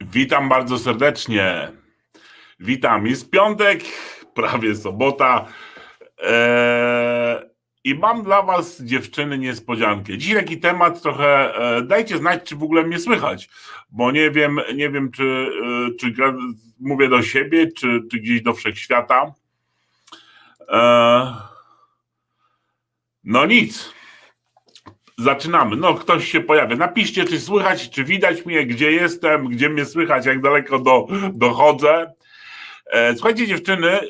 Witam bardzo serdecznie. Witam. Jest piątek, prawie sobota. Eee, I mam dla Was, dziewczyny, niespodziankę. Dzisiaj taki temat trochę. E, dajcie znać, czy w ogóle mnie słychać, bo nie wiem, nie wiem, czy, e, czy gra- mówię do siebie, czy, czy gdzieś do wszechświata. E, no nic. Zaczynamy. No, ktoś się pojawia. Napiszcie, czy słychać, czy widać mnie, gdzie jestem, gdzie mnie słychać, jak daleko do, dochodzę. E, słuchajcie, dziewczyny,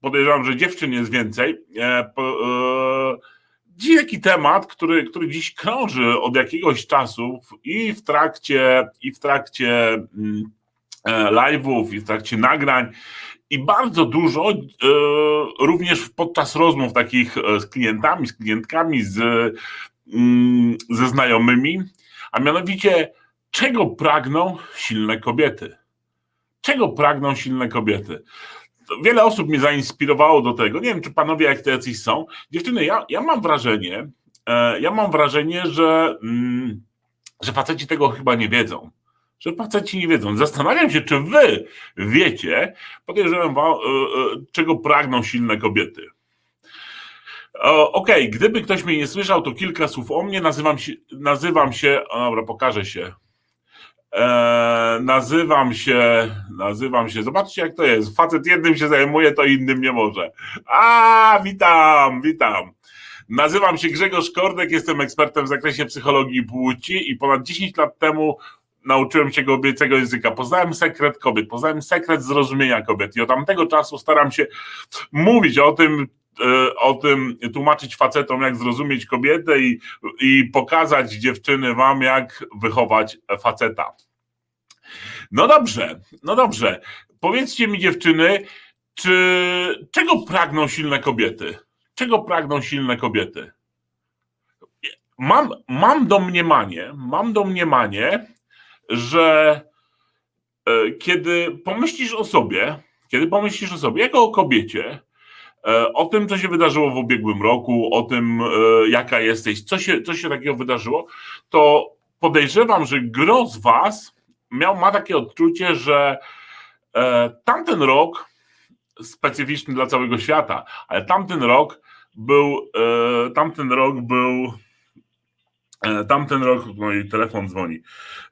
podejrzewam, że dziewczyn jest więcej. E, po, e, dziś taki temat, który, który dziś krąży od jakiegoś czasu i w trakcie, i w trakcie mm, e, live'ów, i w trakcie nagrań. I bardzo dużo, e, również podczas rozmów takich e, z klientami, z klientkami, z, ze znajomymi, a mianowicie czego pragną silne kobiety? Czego pragną silne kobiety? Wiele osób mnie zainspirowało do tego. Nie wiem, czy panowie jak jacyś są. Dziewczyny, ja, ja mam wrażenie, e, ja mam wrażenie, że, mm, że faceci tego chyba nie wiedzą. Że faceci nie wiedzą. Zastanawiam się, czy wy wiecie, podejrzewam, wa- e, e, czego pragną silne kobiety. Okej, gdyby ktoś mnie nie słyszał, to kilka słów o mnie. Nazywam się, nazywam się, o, dobra, pokażę się. E, nazywam się, nazywam się, zobaczcie jak to jest. Facet jednym się zajmuje, to innym nie może. A, witam, witam. Nazywam się Grzegorz Kordek, jestem ekspertem w zakresie psychologii płci i ponad 10 lat temu nauczyłem się kobiecego języka. Poznałem sekret kobiet, poznałem sekret zrozumienia kobiet i od tamtego czasu staram się mówić o tym, o tym, tłumaczyć facetom, jak zrozumieć kobietę i, i pokazać dziewczyny wam, jak wychować faceta. No dobrze, no dobrze. Powiedzcie mi dziewczyny, czy czego pragną silne kobiety? Czego pragną silne kobiety? Mam, mam domniemanie, mam domniemanie, że e, kiedy pomyślisz o sobie, kiedy pomyślisz o sobie, jako o kobiecie, e, o tym, co się wydarzyło w ubiegłym roku, o tym, e, jaka jesteś, co się, co się takiego wydarzyło, to podejrzewam, że gro z Was miał, ma takie odczucie, że e, tamten rok, specyficzny dla całego świata, ale tamten rok był, e, tamten rok był, e, tamten rok, no i telefon dzwoni,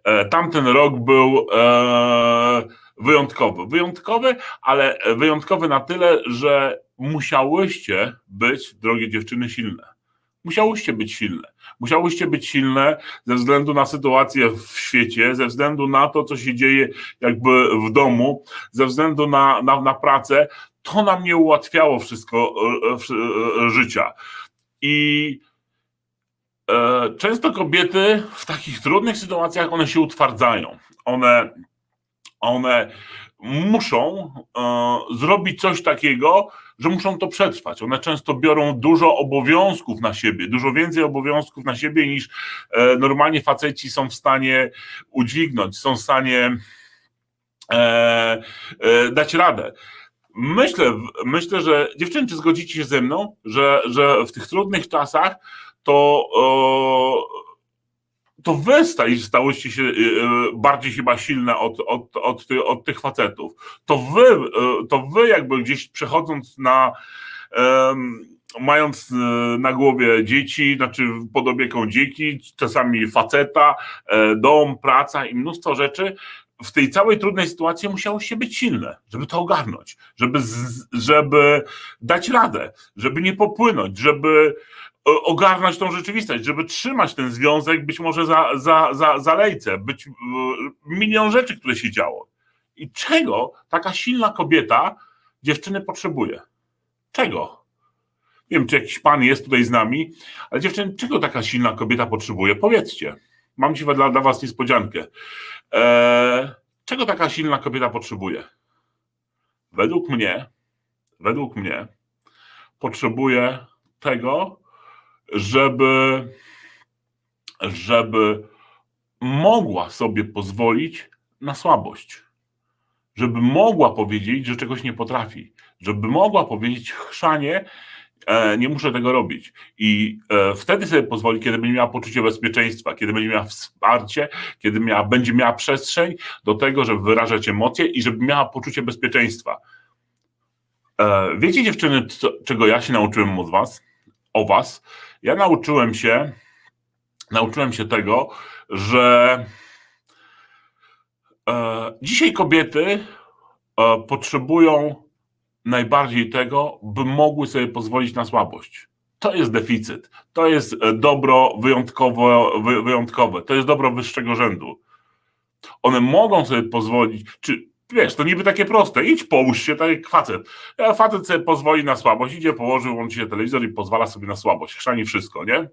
e, tamten rok był e, wyjątkowy. Wyjątkowy, ale wyjątkowy na tyle, że musiałyście być, drogie dziewczyny, silne. Musiałyście być silne. Musiałyście być silne ze względu na sytuację w świecie, ze względu na to, co się dzieje jakby w domu, ze względu na, na, na pracę. To nam nie ułatwiało wszystko e, e, życia. I e, często kobiety w takich trudnych sytuacjach one się utwardzają. One, one muszą e, zrobić coś takiego, że muszą to przetrwać. One często biorą dużo obowiązków na siebie, dużo więcej obowiązków na siebie niż e, normalnie faceci są w stanie udźwignąć, są w stanie e, e, dać radę. Myślę, myślę, że dziewczyny, czy zgodzicie się ze mną, że, że w tych trudnych czasach to, to wy stałyście się e, bardziej chyba silne od, od, od, ty, od tych facetów. To wy, e, to wy jakby gdzieś przechodząc na mając na głowie dzieci, znaczy pod opieką dzieci, czasami faceta, e, dom, praca i mnóstwo rzeczy, w tej całej trudnej sytuacji musiałyście być silne, żeby to ogarnąć, żeby, żeby dać radę, żeby nie popłynąć, żeby ogarnąć tą rzeczywistość, żeby trzymać ten związek być może za, za, za, za lejce, być e, milion rzeczy, które się działo. I czego taka silna kobieta dziewczyny potrzebuje? Czego? Nie wiem, czy jakiś pan jest tutaj z nami, ale dziewczyny, czego taka silna kobieta potrzebuje? Powiedzcie. Mam dzisiaj dla, dla was niespodziankę. Eee, czego taka silna kobieta potrzebuje? Według mnie, według mnie, potrzebuje tego, żeby, żeby mogła sobie pozwolić na słabość. Żeby mogła powiedzieć, że czegoś nie potrafi. Żeby mogła powiedzieć chrzanie, E, nie muszę tego robić. I e, wtedy sobie pozwoli, kiedy będzie miała poczucie bezpieczeństwa, kiedy będzie miała wsparcie, kiedy miała, będzie miała przestrzeń do tego, żeby wyrażać emocje i żeby miała poczucie bezpieczeństwa. E, wiecie, dziewczyny, czego ja się nauczyłem od was? O was. Ja nauczyłem się, nauczyłem się tego, że e, dzisiaj kobiety e, potrzebują najbardziej tego, by mogły sobie pozwolić na słabość. To jest deficyt. To jest e, dobro wyjątkowo, wy, wyjątkowe. To jest dobro wyższego rzędu. One mogą sobie pozwolić, czy wiesz, to niby takie proste. Idź, połóż się, tak jak facet. Ja, facet sobie pozwoli na słabość, idzie, położy, łączy się telewizor i pozwala sobie na słabość. Chrzani wszystko, nie?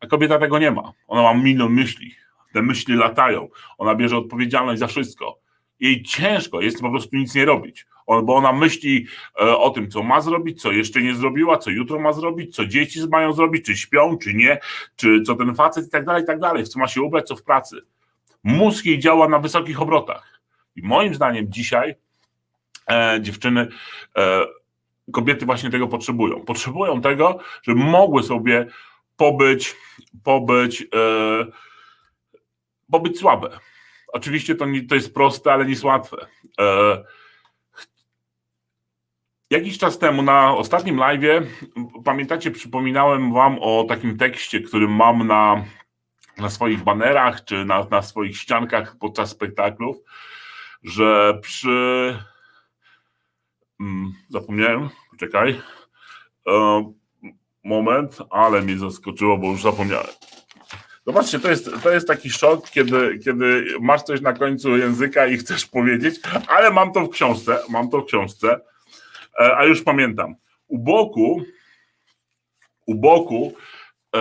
A kobieta tego nie ma. Ona ma milion myśli. Te myśli latają. Ona bierze odpowiedzialność za wszystko. Jej ciężko jest po prostu nic nie robić bo ona myśli e, o tym, co ma zrobić, co jeszcze nie zrobiła, co jutro ma zrobić, co dzieci mają zrobić, czy śpią, czy nie, czy co ten facet i tak dalej, i tak dalej, w co ma się ubrać, co w pracy. Mózg jej działa na wysokich obrotach. I moim zdaniem dzisiaj e, dziewczyny, e, kobiety właśnie tego potrzebują. Potrzebują tego, żeby mogły sobie pobyć, pobyć, e, pobyć słabe. Oczywiście to, nie, to jest proste, ale nie jest łatwe. E, Jakiś czas temu na ostatnim live, pamiętacie, przypominałem wam o takim tekście, który mam na, na swoich banerach czy na, na swoich ściankach podczas spektaklów, że przy. Hmm, zapomniałem, czekaj. E, moment, ale mnie zaskoczyło, bo już zapomniałem. Zobaczcie, to jest, to jest taki szok, kiedy, kiedy masz coś na końcu języka i chcesz powiedzieć, ale mam to w książce, mam to w książce. E, a już pamiętam, u boku, u boku e,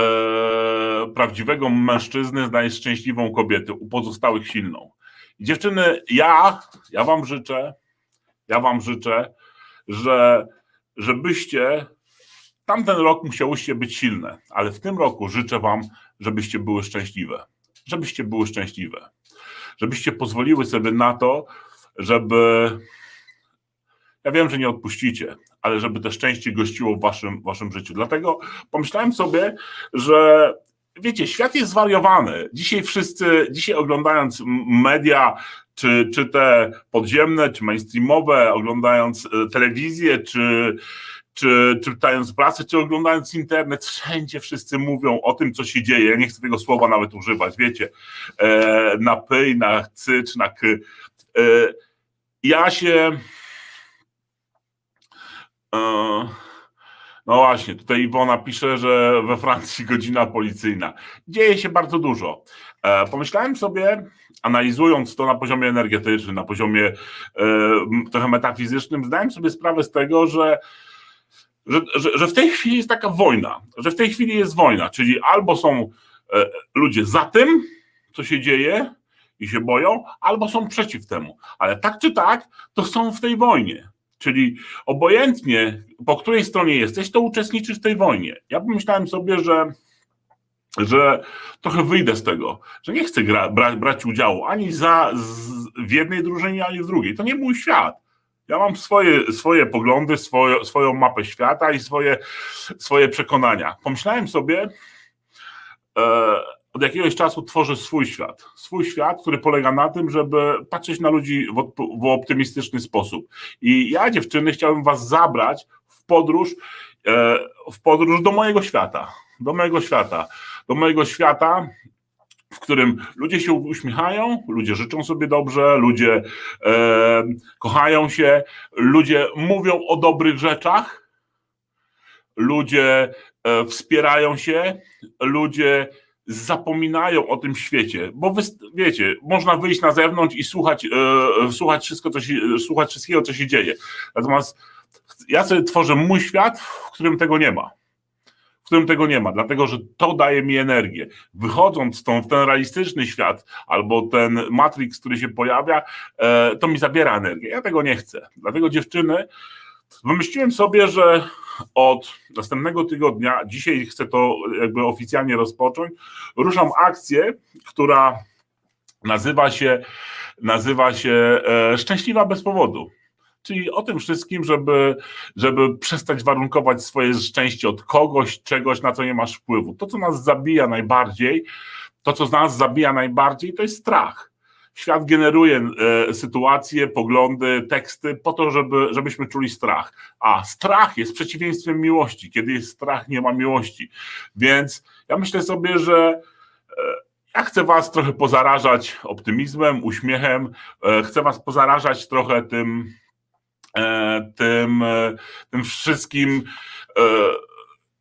prawdziwego mężczyzny znajdziesz szczęśliwą kobietę, u pozostałych silną. I dziewczyny, ja, ja wam życzę, ja wam życzę, że żebyście tamten rok musiałyście być silne, ale w tym roku życzę wam, żebyście były szczęśliwe. Żebyście były szczęśliwe. Żebyście pozwoliły sobie na to, żeby ja wiem, że nie odpuścicie, ale żeby to szczęście gościło w waszym, waszym życiu. Dlatego pomyślałem sobie, że wiecie, świat jest zwariowany. Dzisiaj wszyscy, dzisiaj oglądając media, czy, czy te podziemne, czy mainstreamowe, oglądając e, telewizję, czy, czy, czy czytając prasę, czy oglądając internet, wszędzie wszyscy mówią o tym, co się dzieje. Ja nie chcę tego słowa nawet używać, wiecie, e, na pyj, na cy, czy na k. E, ja się E, no właśnie, tutaj Iwona pisze, że we Francji godzina policyjna. Dzieje się bardzo dużo. E, pomyślałem sobie, analizując to na poziomie energetycznym, na poziomie e, trochę metafizycznym, zdałem sobie sprawę z tego, że, że, że, że w tej chwili jest taka wojna, że w tej chwili jest wojna, czyli albo są ludzie za tym, co się dzieje i się boją, albo są przeciw temu. Ale tak czy tak, to są w tej wojnie. Czyli obojętnie, po której stronie jesteś, to uczestniczysz w tej wojnie. Ja pomyślałem sobie, że, że trochę wyjdę z tego, że nie chcę gra, bra, brać udziału ani za, z, w jednej drużynie, ani w drugiej. To nie mój świat. Ja mam swoje, swoje poglądy, swoje, swoją mapę świata i swoje, swoje przekonania. Pomyślałem sobie, e, od jakiegoś czasu tworzę swój świat. Swój świat, który polega na tym, żeby patrzeć na ludzi w, w optymistyczny sposób. I ja, dziewczyny, chciałbym was zabrać w podróż, e, w podróż do mojego świata. Do mojego świata. Do mojego świata, w którym ludzie się uśmiechają, ludzie życzą sobie dobrze, ludzie e, kochają się, ludzie mówią o dobrych rzeczach, ludzie e, wspierają się, ludzie zapominają o tym świecie, bo wy, wiecie, można wyjść na zewnątrz i słuchać, e, słuchać, wszystko, co się, słuchać wszystkiego, co się dzieje. Natomiast ja sobie tworzę mój świat, w którym tego nie ma. W którym tego nie ma, dlatego że to daje mi energię. Wychodząc w, tą, w ten realistyczny świat albo ten Matrix, który się pojawia, e, to mi zabiera energię. Ja tego nie chcę. Dlatego dziewczyny, wymyśliłem sobie, że od następnego tygodnia, dzisiaj chcę to jakby oficjalnie rozpocząć, ruszam akcję, która nazywa się, nazywa się e, Szczęśliwa bez powodu. Czyli o tym wszystkim, żeby, żeby przestać warunkować swoje szczęście od kogoś, czegoś, na co nie masz wpływu. To, co nas zabija najbardziej, to, co nas zabija najbardziej, to jest strach. Świat generuje e, sytuacje, poglądy, teksty po to, żeby, żebyśmy czuli strach. A strach jest przeciwieństwem miłości. Kiedy jest strach, nie ma miłości. Więc ja myślę sobie, że e, ja chcę Was trochę pozarażać optymizmem, uśmiechem. E, chcę Was pozarażać trochę tym, tym, tym wszystkim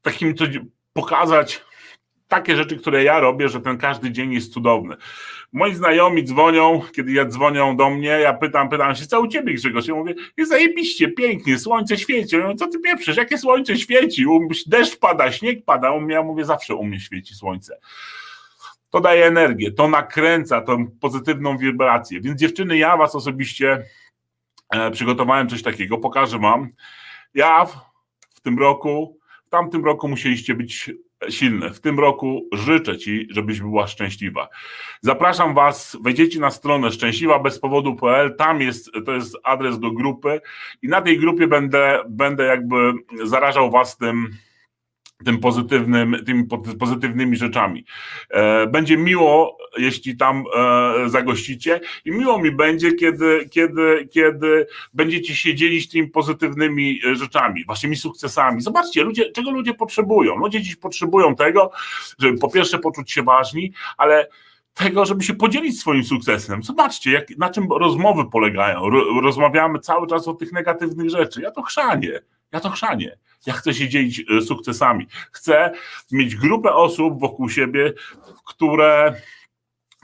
takim, co pokazać takie rzeczy, które ja robię, że ten każdy dzień jest cudowny. Moi znajomi dzwonią, kiedy ja dzwonią do mnie, ja pytam, pytam się, co u ciebie Grzegorz? Ja mówię, jest zajebiście, pięknie, słońce świeci. Ja mówię, co ty pieprzysz, jakie słońce świeci? Deszcz pada, śnieg pada, ja mówię, zawsze u mnie świeci słońce. To daje energię, to nakręca tą pozytywną wibrację. Więc dziewczyny, ja was osobiście e, przygotowałem coś takiego, pokażę wam. Ja w, w tym roku, w tamtym roku musieliście być silne. W tym roku życzę Ci, żebyś była szczęśliwa. Zapraszam Was, wejdziecie na stronę szczęśliwabezpowodu.pl, tam jest, to jest adres do grupy i na tej grupie będę, będę jakby zarażał Was tym, tym pozytywnym, tymi po- pozytywnymi rzeczami. E, Będzie miło, jeśli tam e, zagościcie i miło mi będzie, kiedy, kiedy, kiedy będziecie się dzielić tymi pozytywnymi e, rzeczami, waszymi sukcesami. Zobaczcie, ludzie, czego ludzie potrzebują. Ludzie dziś potrzebują tego, żeby po pierwsze poczuć się ważni, ale tego, żeby się podzielić swoim sukcesem. Zobaczcie, jak, na czym rozmowy polegają. Ro, rozmawiamy cały czas o tych negatywnych rzeczy. Ja to chrzanię. Ja to chrzanię. Ja chcę się dzielić e, sukcesami. Chcę mieć grupę osób wokół siebie, które,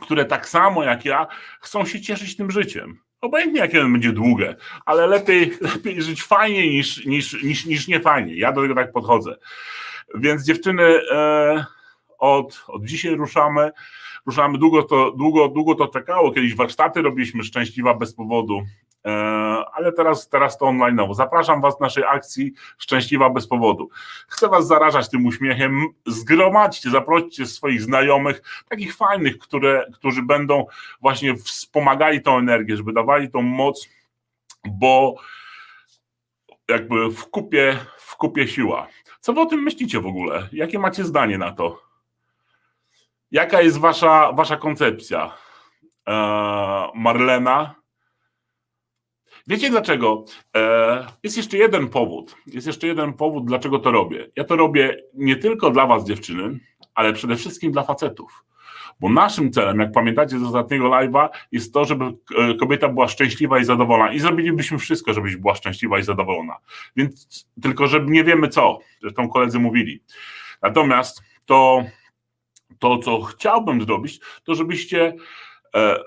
które tak samo jak ja chcą się cieszyć tym życiem. Obojętnie jakie ono będzie długie, ale lepiej, lepiej żyć fajnie niż, niż, niż, niż nie fajnie. Ja do tego tak podchodzę. Więc dziewczyny, e, od, od dzisiaj ruszamy. Ruszamy, długo to, długo, długo to czekało. Kiedyś warsztaty robiliśmy szczęśliwa bez powodu, ale teraz, teraz to online. Zapraszam Was do naszej akcji Szczęśliwa bez powodu. Chcę Was zarażać tym uśmiechem. Zgromadźcie, zaproście swoich znajomych, takich fajnych, które, którzy będą właśnie wspomagali tą energię, żeby dawali tą moc, bo jakby w kupie, w kupie siła. Co wy o tym myślicie w ogóle? Jakie macie zdanie na to? Jaka jest wasza, wasza koncepcja? Eee, Marlena? Wiecie dlaczego? Eee, jest jeszcze jeden powód. Jest jeszcze jeden powód, dlaczego to robię. Ja to robię nie tylko dla was, dziewczyny, ale przede wszystkim dla facetów. Bo naszym celem, jak pamiętacie z ostatniego live'a, jest to, żeby e, kobieta była szczęśliwa i zadowolona. I zrobilibyśmy wszystko, żebyś była szczęśliwa i zadowolona. Więc tylko, że nie wiemy co. Zresztą koledzy mówili. Natomiast to, to co chciałbym zrobić, to żebyście e,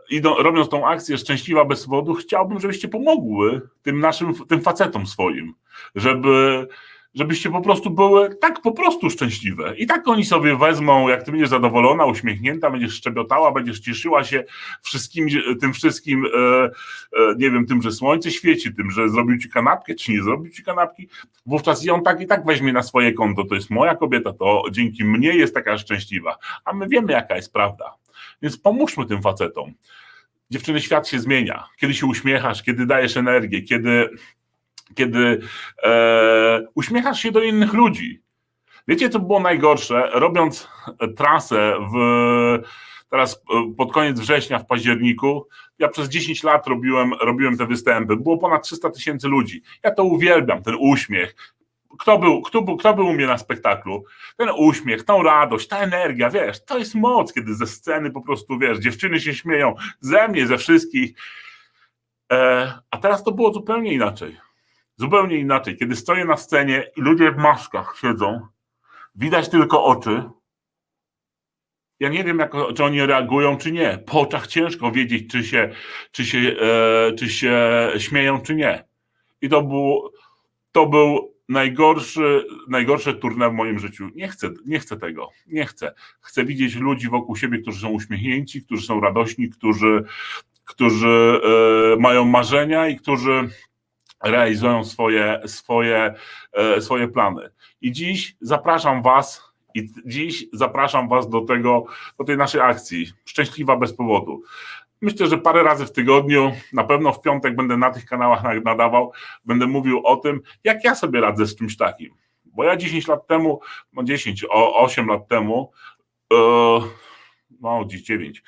idą, robiąc tą akcję Szczęśliwa bez powodu, chciałbym, żebyście pomogły tym naszym, tym facetom swoim, żeby, żebyście po prostu były tak po prostu szczęśliwe. I tak oni sobie wezmą, jak ty będziesz zadowolona, uśmiechnięta, będziesz szczebiotała, będziesz cieszyła się wszystkim, tym wszystkim, e, e, nie wiem, tym, że słońce świeci, tym, że zrobił ci kanapkę, czy nie zrobił ci kanapki, wówczas on tak i tak weźmie na swoje konto. To jest moja kobieta, to dzięki mnie jest taka szczęśliwa. A my wiemy, jaka jest prawda. Więc pomóżmy tym facetom. Dziewczyny, świat się zmienia. Kiedy się uśmiechasz, kiedy dajesz energię, kiedy, kiedy e, uśmiechasz się do innych ludzi. Wiecie, co było najgorsze? Robiąc trasę w, teraz e, pod koniec września, w październiku, ja przez 10 lat robiłem, robiłem te występy. Było ponad 300 tysięcy ludzi. Ja to uwielbiam, ten uśmiech. Kto był, kto, był, kto był u mnie na spektaklu? Ten uśmiech, tą radość, ta energia, wiesz, to jest moc, kiedy ze sceny po prostu, wiesz, dziewczyny się śmieją ze mnie, ze wszystkich. E, a teraz to było zupełnie inaczej. Zupełnie inaczej. Kiedy stoję na scenie i ludzie w maskach siedzą, widać tylko oczy. Ja nie wiem, jak, czy oni reagują, czy nie. Po oczach ciężko wiedzieć, czy się, czy się, e, czy się śmieją, czy nie. I to był, to był najgorszy, najgorsze turne w moim życiu. Nie chcę, nie chcę tego. Nie chcę. Chcę widzieć ludzi wokół siebie, którzy są uśmiechnięci, którzy są radośni, którzy, którzy e, mają marzenia i którzy realizują swoje, swoje, e, swoje plany. I dziś zapraszam Was, i dziś zapraszam Was do tego, do tej naszej akcji. Szczęśliwa bez powodu. Myślę, że parę razy w tygodniu, na pewno w piątek będę na tych kanałach na- nadawał, będę mówił o tym, jak ja sobie radzę z czymś takim. Bo ja 10 lat temu, no 10, o 8 lat temu, e, no dziś 9,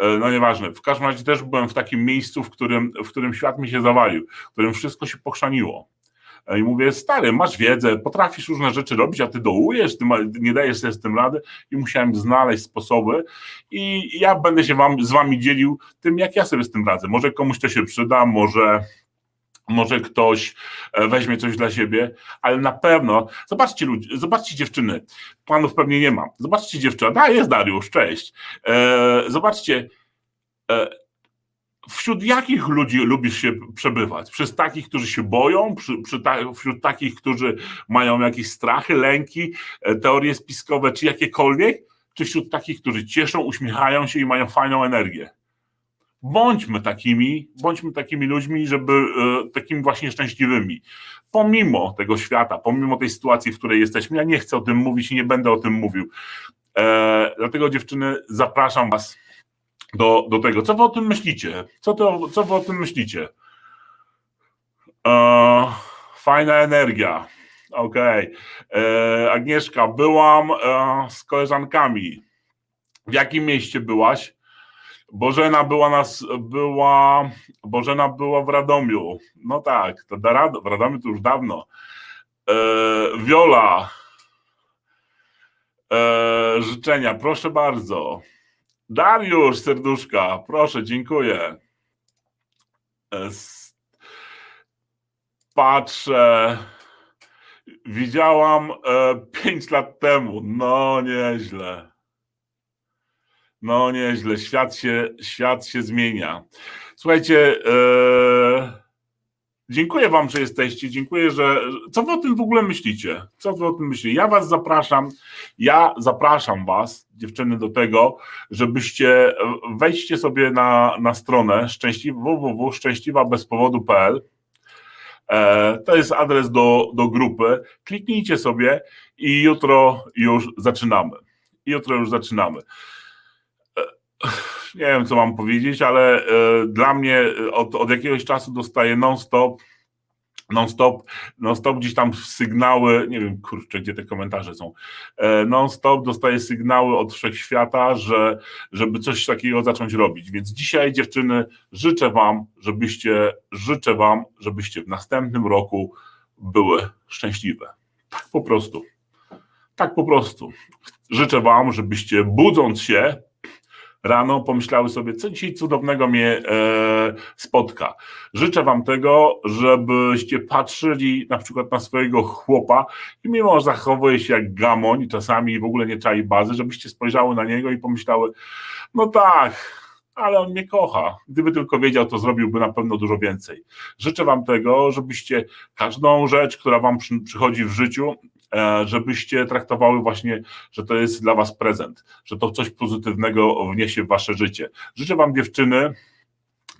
e, no nieważne, w każdym razie też byłem w takim miejscu, w którym, w którym świat mi się zawalił, w którym wszystko się pochrzaniło. I mówię, stary, masz wiedzę, potrafisz różne rzeczy robić, a ty dołujesz, ty nie dajesz sobie z tym rady. I musiałem znaleźć sposoby. I ja będę się wam, z wami dzielił tym, jak ja sobie z tym radzę. Może komuś to się przyda, może, może ktoś e, weźmie coś dla siebie, ale na pewno, zobaczcie ludzie, zobaczcie dziewczyny, planów pewnie nie mam, zobaczcie dziewczyna, a jest Dariusz, cześć, e, zobaczcie, e, wśród jakich ludzi lubisz się przebywać? Przez takich, którzy się boją, przy, przy ta, wśród takich, którzy mają jakieś strachy, lęki, e, teorie spiskowe, czy jakiekolwiek, czy wśród takich, którzy cieszą, uśmiechają się i mają fajną energię? Bądźmy takimi, bądźmy takimi ludźmi, żeby e, takimi właśnie szczęśliwymi. Pomimo tego świata, pomimo tej sytuacji, w której jesteśmy, ja nie chcę o tym mówić i nie będę o tym mówił. E, dlatego dziewczyny, zapraszam was do, do tego. Co wy o tym myślicie? Co, to, co wy o tym myślicie? E, fajna energia. Okej. E, Agnieszka, byłam e, z koleżankami. W jakim mieście byłaś? Bożena była nas, była, Bożena była w Radomiu. No tak, to da Rad, w Radomiu to już dawno. E, Wiola, e, życzenia, proszę bardzo. Dariusz, serduszka, proszę, dziękuję. E, Patrzę. Widziałam e, pięć lat temu. No, nieźle. No, nieźle. Świat się, świat się zmienia. Słuchajcie, e, dziękuję Wam, że jesteście. Dziękuję, że. Co Wy o tym w ogóle myślicie? Co Wy o tym myślicie? Ja Was zapraszam. Ja zapraszam Was, dziewczyny, do tego, żebyście wejdźcie sobie na, na stronę szczęśliwa, www.szczęśliwabezpowodu.pl. E, To jest adres do, do grupy. Kliknijcie sobie i jutro już zaczynamy. Jutro już zaczynamy. E, Nie wiem, co mam powiedzieć, ale e, dla mnie od, od jakiegoś czasu dostaję non-stop non-stop, non-stop gdzieś tam sygnały, nie wiem, kurczę, gdzie te komentarze są, e, non-stop dostaję sygnały od wszechświata, że żeby coś takiego zacząć robić. Więc dzisiaj, dziewczyny, życzę wam, żebyście, życzę wam, żebyście w następnym roku były szczęśliwe. Tak po prostu. Tak po prostu. Życzę wam, żebyście budząc się rano pomyślały sobie, co dzisiaj cudownego mnie e, spotka. Życzę Wam tego, żebyście patrzyli na przykład na swojego chłopa i mimo, że zachowuje się jak gamoń czasami w ogóle nie czai bazy, żebyście spojrzały na niego i pomyślały, no tak, ale on mnie kocha. Gdyby tylko wiedział, to zrobiłby na pewno dużo więcej. Życzę Wam tego, żebyście każdą rzecz, która Wam przy, przychodzi w życiu, żebyście traktowały właśnie, że to jest dla Was prezent, że to coś pozytywnego wniesie w Wasze życie. Życzę Wam, dziewczyny,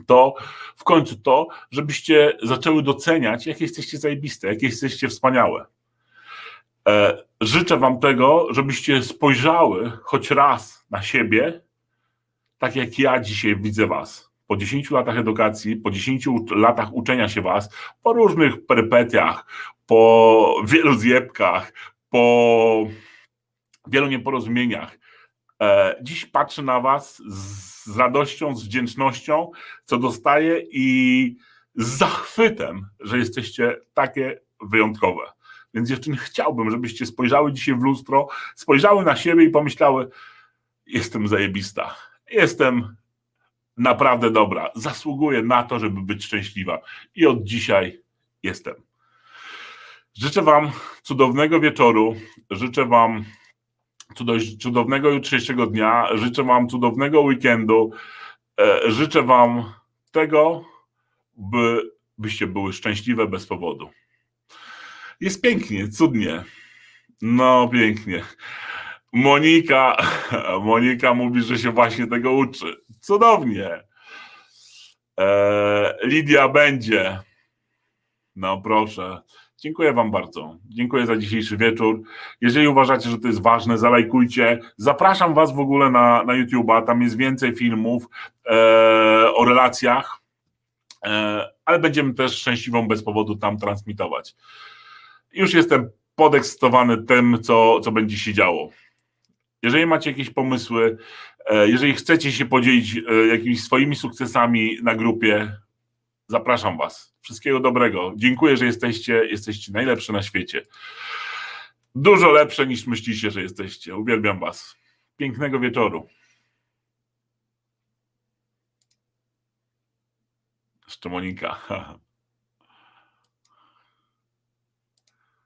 to w końcu to, żebyście zaczęły doceniać, jakie jesteście zajebiste, jakie jesteście wspaniałe. E, życzę Wam tego, żebyście spojrzały choć raz na siebie, tak jak ja dzisiaj widzę Was. Po 10 latach edukacji, po 10 u- latach uczenia się Was, po różnych perypetiach, po wielu zjebkach, po wielu nieporozumieniach. E, dziś patrzę na Was z, radością, z wdzięcznością, co dostaję i z zachwytem, że jesteście takie wyjątkowe. Więc dziewczyny, chciałbym, żebyście spojrzały dzisiaj w lustro, spojrzały na siebie i pomyślały: Jestem zajebista, jestem naprawdę dobra, zasługuję na to, żeby być szczęśliwa. I od dzisiaj jestem. Życzę Wam cudownego wieczoru, życzę Wam cudo- cudownego jutrzejszego dnia, życzę Wam cudownego weekendu, e, życzę Wam tego, by, byście były szczęśliwe bez powodu. Jest pięknie, cudnie. No, pięknie. Monika, Monika mówi, że się właśnie tego uczy. Cudownie. E, Lidia będzie. No proszę. Dziękuję Wam bardzo. Dziękuję za dzisiejszy wieczór. Jeżeli uważacie, że to jest ważne, zalajkujcie. Zapraszam Was w ogóle na, na YouTube'a. Tam jest więcej filmów e, o relacjach, e, ale będziemy też szczęśliwą bez powodu tam transmitować. Już jestem podekscytowany tym, co, co będzie się działo. Jeżeli macie jakieś pomysły, e, jeżeli chcecie się podzielić e, jakimiś swoimi sukcesami na grupie, zapraszam Was. Wszystkiego dobrego. Dziękuję, że jesteście. Jesteście najlepsze na świecie. Dużo lepsze niż myślicie, że jesteście. Uwielbiam Was. Pięknego wieczoru. Jeszcze Monika.